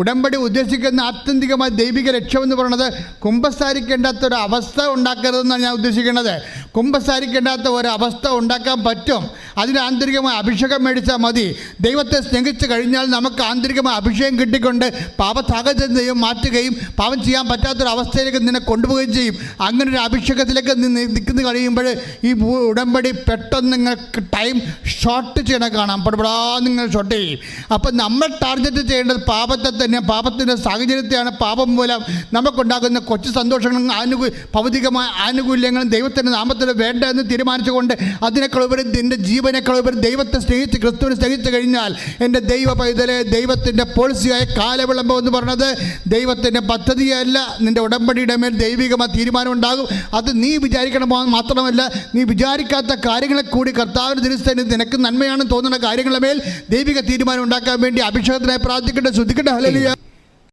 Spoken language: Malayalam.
ഉടമ്പടി ഉദ്ദേശിക്കുന്ന ആത്യന്തികമായ ദൈവിക ലക്ഷ്യമെന്ന് പറയുന്നത് കുമ്പസാരിക്കേണ്ടാത്ത ഒരു അവസ്ഥ ഉണ്ടാക്കരുതെന്നാണ് ഞാൻ ഉദ്ദേശിക്കുന്നത്. കുമ്പസാരിക്കേണ്ടാത്ത ഒരവസ്ഥ ഉണ്ടാക്കാൻ പറ്റും. അതിന് ആന്തരികമായി അഭിഷേകം മേടിച്ചാൽ മതി. ദൈവത്തെ സ്നേഹിച്ച് കഴിഞ്ഞാൽ നമുക്ക് ആന്തരികമായി അഭിഷേകം കിട്ടിക്കൊണ്ട് പാപ സാഹചര്യം മാറ്റുകയും പാപം ചെയ്യാൻ പറ്റാത്തൊരവസ്ഥയിലേക്ക് നിന്നെ കൊണ്ടുപോവുകയും ചെയ്യും. അങ്ങനെ ഒരു അഭിഷേകത്തിലേക്ക് നിൽക്കുന്ന കഴിയുമ്പോൾ ഈ ഉടമ്പടി പെട്ടെന്ന് നിങ്ങൾക്ക് ടൈം ഷോർട്ട് ചെയ്യണ കാണാം. പടപടാ നിങ്ങൾ ഷോർട്ട് ചെയ്യും. അപ്പം നമ്മൾ ടാർഗറ്റ് ചെയ്യേണ്ടത് പാപത്തെ തന്നെ പാപത്തിന്റെ സാഹചര്യത്തെയാണ്. പാപം മൂലം നമുക്കുണ്ടാകുന്ന കൊച്ചു സന്തോഷങ്ങളും ആനുകൂ ഭൗതികമായ ആനുകൂല്യങ്ങളും ദൈവത്തിന്റെ നാമത്തിൽ വേണ്ട എന്ന് തീരുമാനിച്ചുകൊണ്ട് അതിനേക്കാൾ ഉപരി നിന്റെ ജീവനേക്കാൾ ഉപരി ദൈവത്തെ സ്നേഹിച്ച് ക്രിസ്തുവിനെ സ്നേഹിച്ചു കഴിഞ്ഞാൽ എന്റെ ദൈവ പൈതലെ ദൈവത്തിന്റെ പോളിസിയായ കാലവിളംബം എന്ന് പറഞ്ഞത് ദൈവത്തിന്റെ പദ്ധതിയല്ല. നിന്റെ ഉടമ്പടിയുടെ മേൽ ദൈവികമായ തീരുമാനം ഉണ്ടാകും. അത് നീ വിചാരിക്കണം മാത്രമല്ല നീ വിചാരിക്കാത്ത കാര്യങ്ങളെ കൂടി കർത്താവിന് തിരുസ്ഥന് നിനക്ക് നന്മയാണെന്ന് തോന്നുന്ന കാര്യങ്ങളുടെ മേൽ ദൈവിക തീരുമാനം ഉണ്ടാക്കാൻ വേണ്ടി അഭിഷേകത്തിനായി പ്രാർത്ഥിക്കട്ടെ ശ്രദ്ധിക്കട്ടെ ഹലലിയ